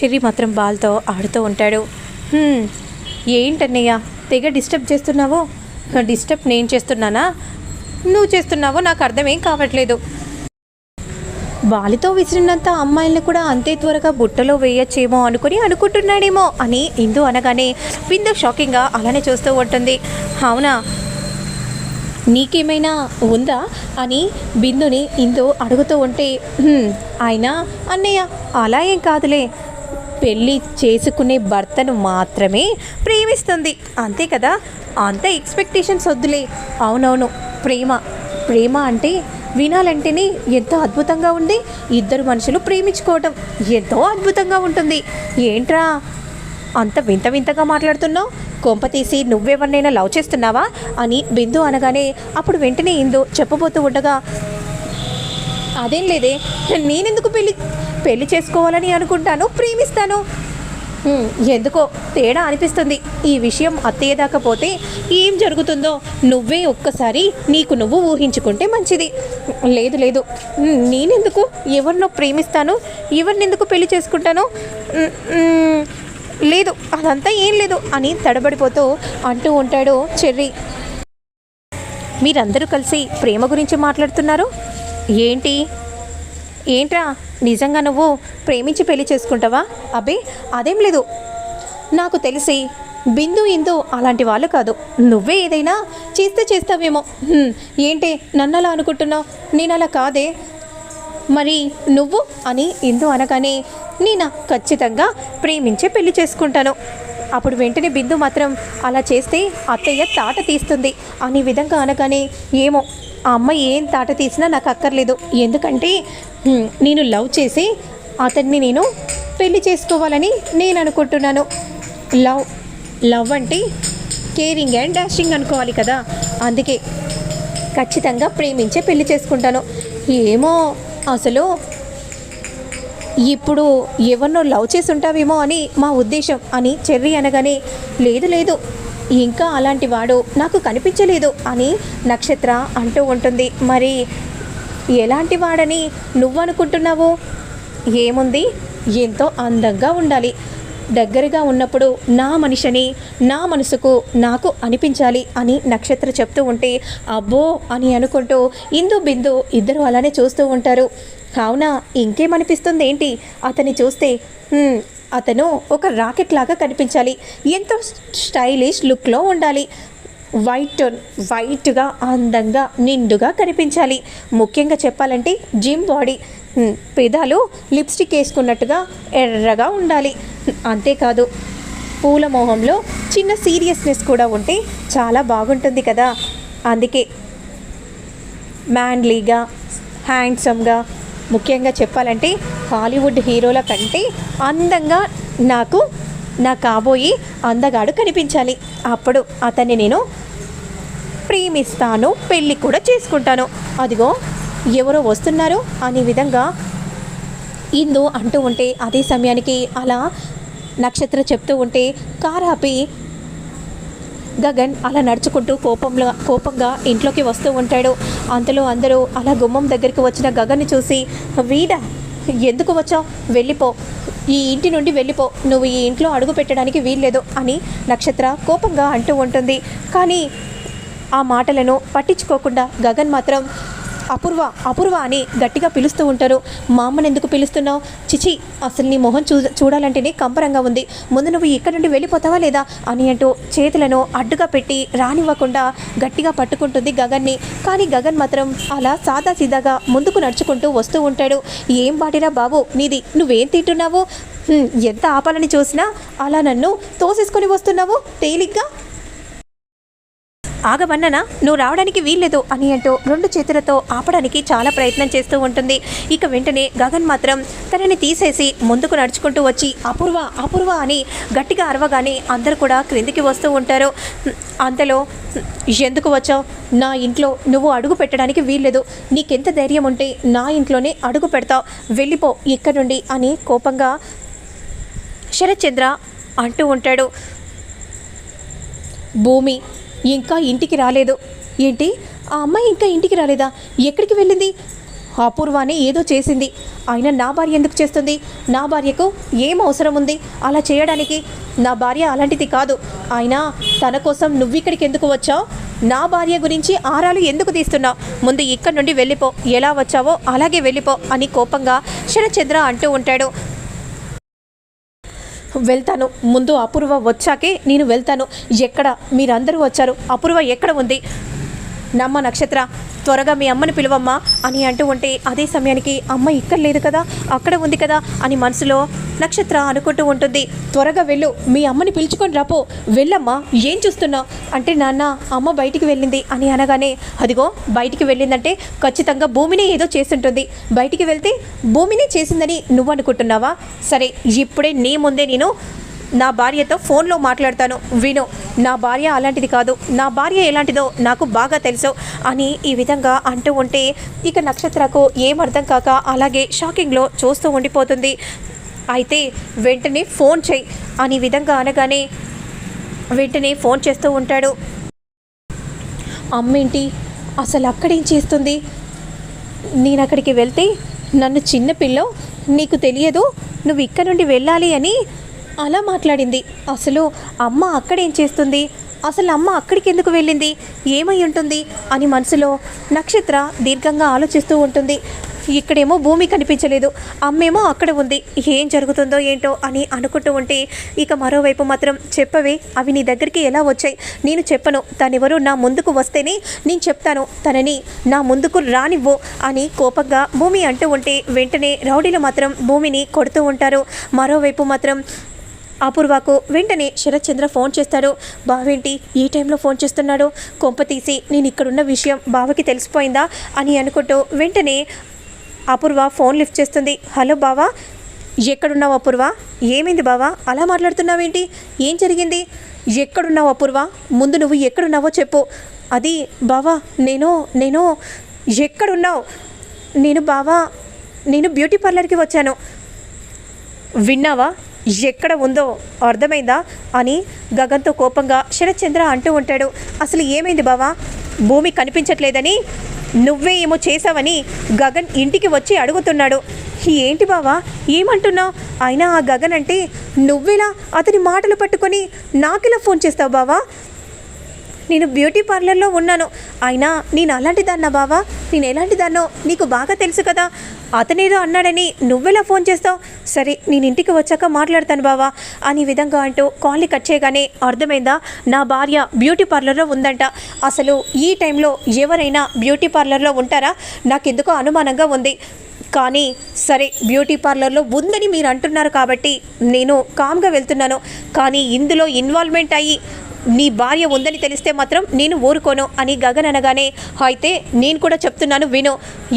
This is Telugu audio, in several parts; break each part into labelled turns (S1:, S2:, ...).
S1: చెర్రీ మాత్రం బాల్తో ఆడుతూ ఉంటాడు. ఏంటన్నయ్య తెగ డిస్టర్బ్ చేస్తున్నావో? డిస్టర్బ్ నేను చేస్తున్నానా? నువ్వు చేస్తున్నావో నాకు అర్థమేం కావట్లేదు. బాలితో విసిరినంత అమ్మాయిల్ని కూడా అంతే త్వరగా బుట్టలో వేయచ్చేమో అనుకుని అనుకుంటున్నాడేమో అని ఇందు అనగానే బిందు షాకింగ్గా అలానే చూస్తూ ఉంటుంది. అవునా? నీకేమైనా ఉందా? అని బిందుని ఇందు అడుగుతూ ఉంటే ఆయన అన్నయ్య అలా ఏం కాదులే. పెళ్ళి చేసుకునే భర్తను మాత్రమే ప్రేమిస్తుంది. అంతే కదా? అంత ఎక్స్పెక్టేషన్స్ వద్దులే. అవునవును ప్రేమ. ప్రేమ అంటే వినాలంటేనే ఎంతో అద్భుతంగా ఉంది. ఇద్దరు మనుషులు ప్రేమించుకోవటం ఎంతో అద్భుతంగా ఉంటుంది. ఏంట్రా? అంత వింత వింతగా మాట్లాడుతున్నావు? కొంప తీసి నువ్వెవరినైనా లవ్ చేస్తున్నావా? అని బిందు అనగానే అప్పుడు వెంటనే ఇందు చెప్పబోతూ ఉండగా అదేం లేదే నేనెందుకు పెళ్ళి పెళ్ళి చేసుకోవాలని అనుకుంటాను ప్రేమిస్తాను. ఎందుకో తేడా అనిపిస్తుంది. ఈ విషయం అత్తయ్య దాకపోతే ఏం జరుగుతుందో నువ్వే ఒక్కసారి నీకు నువ్వు ఊహించుకుంటే మంచిది. లేదు లేదు. నేనెందుకు? ఎవరినో ప్రేమిస్తాను ఎవరినెందుకు పెళ్ళి చేసుకుంటాను? లేదు అదంతా ఏం లేదు అని తడబడిపోతూ అంటూ ఉంటాడు చెర్రీ. మీరందరూ కలిసి ప్రేమ గురించి మాట్లాడుతున్నారు? ఏంటి? ఏంట్రా? నిజంగా నువ్వు ప్రేమించి పెళ్ళి చేసుకుంటావా? అబ్బే అదేం లేదు. నాకు తెలిసి బిందు ఇందు అలాంటి వాళ్ళు కాదు. నువ్వే ఏదైనా చేస్తే చేస్తావేమో. ఏంటి నన్ను అలా అనుకుంటున్నావు? నేను అలా కాదే. మరి నువ్వు అని ఇందు అనగానే నేను ఖచ్చితంగా ప్రేమించే పెళ్ళి చేసుకుంటాను. అప్పుడు వెంటనే బిందు మాత్రం అలా చేస్తే అత్తయ్య తాట తీస్తుంది. అనే విధంగా అనగానే ఏమో ఆ అమ్మ ఏం తాట తీసినా నాకు అక్కర్లేదు. ఎందుకంటే నేను లవ్ చేసి అతన్ని నేను పెళ్ళి చేసుకోవాలని నేను అనుకుంటున్నాను. లవ్ లవ్ అంటే కేరింగ్ అండ్ డాషింగ్ అనుకోవాలి కదా. అందుకే ఖచ్చితంగా ప్రేమించే పెళ్ళి చేసుకుంటాను. ఏమో అసలు ఇప్పుడు ఎవరినో లవ్ చేసి ఉంటావేమో అని మా ఉద్దేశం అని చెర్రీ అనగానే లేదు లేదు. ఇంకా అలాంటి వాడు నాకు కనిపించలేదు అని నక్షత్ర అంటూ ఉంటుంది. మరి ఎలాంటి వాడని నువ్వు అనుకుంటున్నావు ఏముంది? ఎంతో అందంగా ఉండాలి. దగ్గరగా ఉన్నప్పుడు నా మనిషిని నా మనసుకు నాకు అనిపించాలి అని నక్షత్ర చెప్తూ ఉంటే అబ్బో అని అనుకుంటూ ఇందు బిందు ఇద్దరు అలానే చూస్తూ ఉంటారు. కావున ఇంకేమనిపిస్తుంది ఏంటి అతన్ని చూస్తే అతను ఒక రాకెట్ లాగా కనిపించాలి. ఎంతో స్టైలిష్ లుక్లో ఉండాలి. వైట్ టోన్ వైట్గా అందంగా నిండుగా కనిపించాలి. ముఖ్యంగా చెప్పాలంటే జిమ్ బాడీ పెదాలు లిప్స్టిక్ వేసుకున్నట్టుగా ఎర్రగా ఉండాలి. అంతేకాదు పూల మొహంలో చిన్న సీరియస్నెస్ కూడా ఉంటే చాలా బాగుంటుంది కదా. అందుకే మ్యాన్లీగా హ్యాండ్సమ్గా ముఖ్యంగా చెప్పాలంటే హాలీవుడ్ హీరోల కంటే అందంగా నాకు నా కాబోయి అందగాడు కనిపించాలి. అప్పుడు అతన్ని నేను ప్రేమిస్తాను పెళ్ళి కూడా చేసుకుంటాను. అదిగో ఎవరో వస్తున్నారు అనే విధంగా ఇందు అంటూ ఉంటే అదే సమయానికి అలా నక్షత్ర చెప్తూ ఉంటే కారు ఆపి గగన్ అలా నడుచుకుంటూ కోపంలో కోపంగా ఇంట్లోకి వస్తూ ఉంటాడు. అంతలో అందరూ అలా గుమ్మం దగ్గరికి వచ్చిన గగన్ని చూసి వీడా ఎందుకు వచ్చావు? వెళ్ళిపో. ఈ ఇంటి నుండి వెళ్ళిపో. నువ్వు ఈ ఇంట్లో అడుగు పెట్టడానికి వీల్లేదు అని నక్షత్ర కోపంగా అంటూ ఉంటుంది. కానీ ఆ మాటలను పట్టించుకోకుండా గగన్ మాత్రం అపూర్వ అపూర్వ అని గట్టిగా పిలుస్తూ ఉంటారు. మా అమ్మని ఎందుకు పిలుస్తున్నావు? చిచి అసలు నీ మొహం చూ చూడాలంటేనే కంపరంగా ఉంది. ముందు నువ్వు ఇక్కడ నుండి వెళ్ళిపోతావా లేదా? అని అంటూ చేతులను అడ్డుగా పెట్టి రానివ్వకుండా గట్టిగా పట్టుకుంటుంది గగన్ని. కానీ గగన్ మాత్రం అలా సాదా సీదాగా ముందుకు నడుచుకుంటూ వస్తూ ఉంటాడు. ఏం బాటిరా బాబు నీది నువ్వేం తింటున్నావు? ఎంత ఆపాలని చూసినా అలా నన్ను తోసేసుకొని వస్తున్నావు తేలిగ్గా? ఆగమన్ననా? నువ్వు రావడానికి వీల్లేదు అని అంటూ రెండు చేతులతో ఆపడానికి చాలా ప్రయత్నం చేస్తూ ఉంటుంది. ఇక వెంటనే గగన్ మాత్రం తనని తీసేసి ముందుకు నడుచుకుంటూ వచ్చి అపూర్వ అపూర్వ అని గట్టిగా అరవగానే అందరూ కూడా క్రిందికి వస్తూ ఉంటారు. అంతలో ఎందుకు వచ్చావు? నా ఇంట్లో నువ్వు అడుగు పెట్టడానికి వీల్లేదు. నీకెంత ధైర్యం ఉంటే నా ఇంట్లోనే అడుగు పెడతావు. వెళ్ళిపో ఇక్కడ నుండి అని కోపంగా శరత్చంద్ర అంటూ ఉంటాడు. భూమి ఇంకా ఇంటికి రాలేదు. ఏంటి? ఆ అమ్మాయి ఇంకా ఇంటికి రాలేదా? ఎక్కడికి వెళ్ళింది? అపూర్వానే ఏదో చేసింది. ఆయన నా భార్య ఎందుకు చేస్తుంది? నా భార్యకు ఏం అవసరం ఉంది? అలా చేయడానికి నా భార్య అలాంటిది కాదు. ఆయన తన కోసం నువ్వు ఇక్కడికి ఎందుకు వచ్చావు? నా భార్య గురించి ఆరాలు ఎందుకు తీస్తున్నావు? ముందు ఇక్కడి నుండి వెళ్ళిపో. ఎలా వచ్చావో అలాగే వెళ్ళిపో అని కోపంగా శరచంద్ర అంటూ ఉంటాడు. వెళ్తాను. ముందు అపూర్వ వచ్చాకే నేను వెళ్తాను. ఎక్కడ మీరందరూ వచ్చారు? అపూర్వ ఎక్కడ ఉంది? నమ్మ నక్షత్ర త్వరగా మీ అమ్మని పిలువమ్మా అని అంటూ ఉంటే అదే సమయానికి అమ్మ ఇక్కడ లేదు కదా అక్కడ ఉంది కదా అని మనసులో నక్షత్ర అనుకుంటూ ఉంటుంది. త్వరగా వెళ్ళు మీ అమ్మని పిలుచుకొని రాపో వెళ్ళమ్మా ఏం చూస్తున్నావు అంటే నాన్న అమ్మ బయటికి వెళ్ళింది అని అనగానే అదిగో బయటికి వెళ్ళిందంటే ఖచ్చితంగా భూమిని ఏదో చేస్తుంటుంది. బయటికి వెళ్తే భూమిని చేసిందని నువ్వు అనుకుంటున్నావా? సరే ఇప్పుడే నీ ముందే నేను నా భార్యతో ఫోన్లో మాట్లాడతాను. విను నా భార్య అలాంటిది కాదు. నా భార్య ఎలాంటిదో నాకు బాగా తెలుసు అని ఈ విధంగా అంటూ ఉంటే ఇక నక్షత్రకు ఏం అర్థం కాక అలాగే షాకింగ్లో చూస్తూ ఉండిపోతుంది. అయితే వెంటనే ఫోన్ చెయ్యి అని విధంగా అనగానే వెంటనే ఫోన్ చేస్తూ ఉంటాడు. అమ్మేంటి అసలు అక్కడేం చేస్తుంది? నేను అక్కడికి వెళ్తే నన్ను చిన్నపిల్ల నీకు తెలియదు నువ్వు ఇక్కడ నుండి వెళ్ళాలి అని అలా మాట్లాడింది. అసలు అమ్మ అక్కడేం చేస్తుంది? అసలు అమ్మ అక్కడికి ఎందుకు వెళ్ళింది? ఏమై ఉంటుంది? అని మనసులో నక్షత్ర దీర్ఘంగా ఆలోచిస్తూ ఉంటుంది. ఇక్కడేమో భూమి కనిపించలేదు. అమ్మేమో అక్కడ ఉంది. ఏం జరుగుతుందో ఏంటో అని అనుకుంటూ ఉంటే ఇక మరోవైపు మాత్రం చెప్పవే అవి నీ దగ్గరికి ఎలా వచ్చాయి? నేను చెప్పను. తనెవరు నా ముందుకు వస్తేనే నేను చెప్తాను. తనని నా ముందుకు రానివ్వు అని కోపంగా భూమి అంటూ ఉంటే వెంటనే రౌడీలు మాత్రం భూమిని కొడుతూ ఉంటారు. మరోవైపు మాత్రం అపూర్వకు వెంటనే శరత్చంద్ర ఫోన్ చేస్తాడు. బావేంటి ఈ టైంలో ఫోన్ చేస్తున్నాడు? కొంప తీసి నేను ఇక్కడున్న విషయం బావకి తెలిసిపోయిందా? అని అనుకుంటూ వెంటనే అపూర్వ ఫోన్ లిఫ్ట్ చేస్తుంది. హలో బావా ఎక్కడున్నావు అపూర్వ? ఏమైంది బావా? అలా మాట్లాడుతున్నావేంటి? ఏం జరిగింది? ఎక్కడున్నావు అపూర్వ? ముందు నువ్వు ఎక్కడున్నావో చెప్పు. అది బావా నేను నేను ఎక్కడున్నావు? నేను బావా నేను బ్యూటీ పార్లర్కి వచ్చాను. విన్నావా? ఎక్కడ ఉందో అర్థమైందా అని గగన్తో కోపంగా శరత్చంద్ర అంటూ ఉంటాడు. అసలు ఏమైంది బావా? భూమి కనిపించట్లేదని నువ్వే ఏమో చేసావని గగన్ ఇంటికి వచ్చి అడుగుతున్నాడు. ఏంటి బావా? ఏమంటున్నావు? అయినా ఆ గగన్ అంటే నువ్వెలా అతని మాటలు పట్టుకొని నాకెలా ఫోన్ చేస్తావు బావా? నేను బ్యూటీ పార్లర్లో ఉన్నాను. అయినా నేను అలాంటి దాన్నా బావా? నేను ఎలాంటి దాన్నో నీకు బాగా తెలుసు కదా. అతనేదో అన్నాడని నువ్వెలా ఫోన్ చేస్తావు? సరే నేను ఇంటికి వచ్చాక మాట్లాడతాను బావా. అని విధంగా అంటూ కాల్ని కట్ చేయగానే అర్థమైందా? నా భార్య బ్యూటీ పార్లర్లో ఉందంట. అసలు ఈ టైంలో ఎవరైనా బ్యూటీ పార్లర్లో ఉంటారా? నాకెందుకో అనుమానంగా ఉంది. కానీ సరే బ్యూటీ పార్లర్లో ఉందని మీరు అంటున్నారు కాబట్టి నేను కామ్గా వెళ్తున్నాను. కానీ ఇందులో ఇన్వాల్వ్మెంట్ అయ్యి నీ భార్య ఉందని తెలిస్తే మాత్రం నేను ఊరుకోను అని గగన్ అనగానే అయితే నేను కూడా చెప్తున్నాను విను.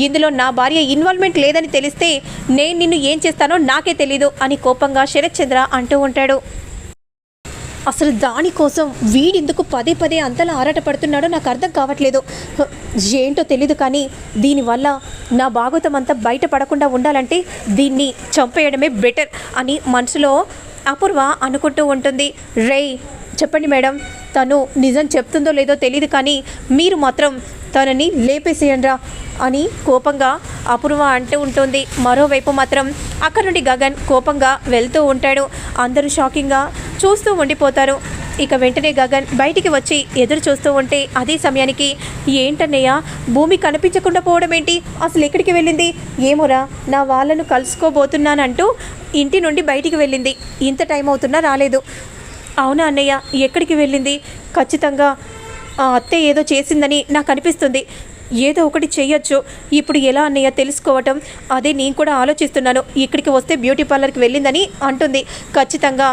S1: ఇందులో నా భార్య ఇన్వాల్వ్మెంట్ లేదని తెలిస్తే నేను నిన్ను ఏం చేస్తానో నాకే తెలీదు అని కోపంగా శరత్ చంద్ర అంటూ ఉంటాడు. అసలు దానికోసం వీడెందుకు పదే పదే అంతలా ఆరాటపడుతున్నాడో నాకు అర్థం కావట్లేదు. ఏంటో తెలీదు కానీ దీనివల్ల నా భాగవతం అంతా బయటపడకుండా ఉండాలంటే దీన్ని చంపేయడమే బెటర్ అని మనసులో అపూర్వ అనుకుంటూ ఉంటుంది. రేయ్ చెప్పండి మేడం తను నిజం చెప్తుందో లేదో తెలియదు కానీ మీరు మాత్రం తనని లేపేసేయండిరా అని కోపంగా అపూర్వ అంటూ ఉంటుంది. మరోవైపు మాత్రం అక్కడ నుండి గగన్ కోపంగా వెళ్తూ ఉంటాడు. అందరూ షాకింగ్గా చూస్తూ ఉండిపోతారు. ఇక వెంటనే గగన్ బయటికి వచ్చి ఎదురు చూస్తూ ఉంటే అదే సమయానికి ఏంటన్నయ్య భూమి కనిపించకుండా పోవడం ఏంటి అసలు ఎక్కడికి వెళ్ళింది? ఏమోరా నా వాళ్ళను కలుసుకోబోతున్నానంటూ ఇంటి నుండి బయటికి వెళ్ళింది. ఇంత టైం అవుతున్నా రాలేదు. అవునా అన్నయ్య ఎక్కడికి వెళ్ళింది? ఖచ్చితంగా ఆ అత్తే ఏదో చేసిందని నాకు అనిపిస్తుంది. ఏదో ఒకటి చేయొచ్చు ఇప్పుడు ఎలా అన్నయ్య తెలుసుకోవటం? అదే నేను కూడా ఆలోచిస్తున్నాను. ఇక్కడికి వస్తే బ్యూటీ పార్లర్కి వెళ్ళిందని అంటుంది. ఖచ్చితంగా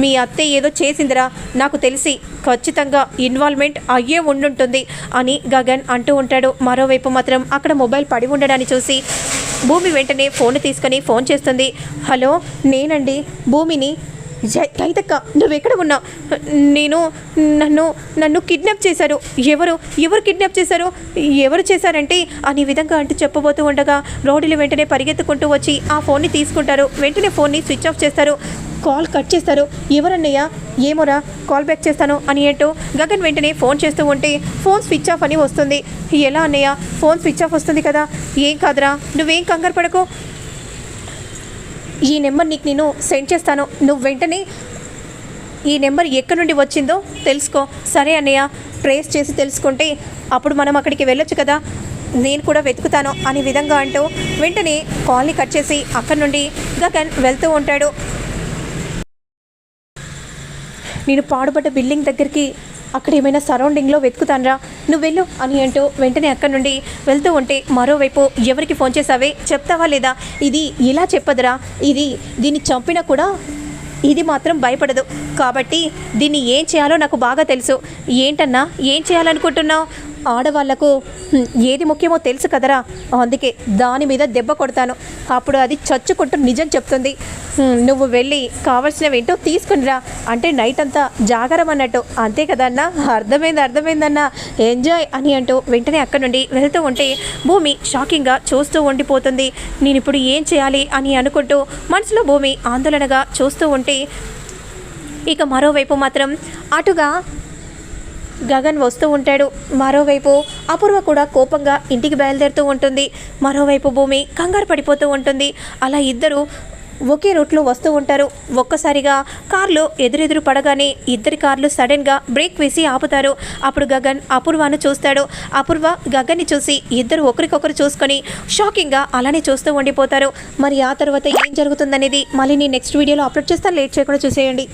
S1: మీ అత్తే ఏదో చేసిందిరా నాకు తెలిసి ఖచ్చితంగా ఇన్వాల్వ్మెంట్ అయ్యే ఉండుంటుంది అని గగన్ అంటూ ఉంటాడు. మరోవైపు మాత్రం అక్కడ మొబైల్ పడి ఉండడాన్ని చూసి భూమి వెంటనే ఫోన్ తీసుకొని ఫోన్ చేస్తుంది. హలో నేనండి. భూమిని జై నువ్వు ఎక్కడ ఉన్నావు? నేను నన్ను నన్ను కిడ్నాప్ చేశారు. ఎవరు ఎవరు కిడ్నాప్ చేశారు? ఎవరు చేశారంటే అని విధంగా అంటూ చెప్పబోతూ ఉండగా రౌడీలు వెంటనే పరిగెత్తుకుంటూ వచ్చి ఆ ఫోన్ని తీసుకుంటారు. వెంటనే ఫోన్ని స్విచ్ ఆఫ్ చేస్తారు. కాల్ కట్ చేస్తారు. ఎవరన్నయ్య ఏమోరా కాల్ బ్యాక్ చేస్తాను అని అంటూ గగన్ వెంటనే ఫోన్ చేస్తూ ఉంటే ఫోన్ స్విచ్ ఆఫ్ అని వస్తుంది. ఎలా అన్నయ్య ఫోన్ స్విచ్ ఆఫ్ వస్తుంది కదా. ఏం కాదురా నువ్వేం కంగారు పడకు. ఈ నెంబర్ నీకు నేను సెండ్ చేస్తాను. నువ్వు వెంటనే ఈ నెంబర్ ఎక్కడి నుండి వచ్చిందో తెలుసుకో. సరే అన్నయ్య ట్రేస్ చేసి తెలుసుకుంటే అప్పుడు మనం అక్కడికి వెళ్ళొచ్చు కదా. నేను కూడా వెతుకుతాను అనే విధంగా అంటూ వెంటనే కాల్ని కట్ చేసి అక్కడి నుండి గగన్ వెళ్తూ ఉంటాడు. నేను పాడుపడ్డ బిల్డింగ్ దగ్గరికి అక్కడ ఏమైనా సరౌండింగ్లో వెతుకుతానరా? నువ్వు వెళ్ళు అని అంటూ వెంటనే అక్కడి నుండి వెళ్తూ ఉంటే మరోవైపు ఎవరికి ఫోన్ చేసావే చెప్తావా లేదా? ఇది ఇలా చెప్పదురా. ఇది దీన్ని చంపినా కూడా ఇది మాత్రం భయపడదు. కాబట్టి దీన్ని ఏం చేయాలో నాకు బాగా తెలుసు. ఏంటన్నా? ఏం చేయాలనుకుంటున్నావు? ఆడవాళ్ళకు ఏది ముఖ్యమో తెలుసు కదరా? అందుకే దాని మీద దెబ్బ కొడతాను. అప్పుడు అది చచ్చుకుంటూ నిజం చెప్తుంది. నువ్వు వెళ్ళి కావలసినవేంటో తీసుకునిరా. అంటే నైట్ అంతా జాగరం అన్నట్టు అంతే కదన్నా అర్థమైంది అర్థమైందన్నా ఎంజాయ్ అని అంటూ వెంటనే అక్కడి నుండి వెళ్తూ ఉంటే భూమి షాకింగ్గా చూస్తూ ఉండిపోతుంది. నేను ఇప్పుడు ఏం చేయాలి అని అనుకుంటూ మనసులో భూమి ఆందోళనగా చూస్తూ ఉంటే ఇక మరోవైపు మాత్రం అటుగా గగన్ వస్తూ ఉంటాడు. మరోవైపు అపూర్వ కూడా కోపంగా ఇంటికి బయలుదేరుతూ ఉంటుంది. మరోవైపు భూమి కంగారు పడిపోతూ ఉంటుంది. అలా ఇద్దరు ఒకే రూట్లో వస్తూ ఉంటారు. ఒక్కసారిగా కార్లు ఎదురెదురు పడగానే ఇద్దరి కార్లు సడన్గా బ్రేక్ వేసి ఆపుతారు. అప్పుడు గగన్ అపూర్వను చూస్తాడు. అపూర్వ గగన్ని చూసి ఇద్దరు ఒకరికొకరు చూసుకొని షాకింగ్గా అలానే చూస్తూ ఉండిపోతారు. మరి ఆ తర్వాత ఏం జరుగుతుందనేది మళ్ళీ నేను నెక్స్ట్ వీడియోలో అప్లోడ్ చేస్తాను లేట్ చేయకుండా చూసేయండి.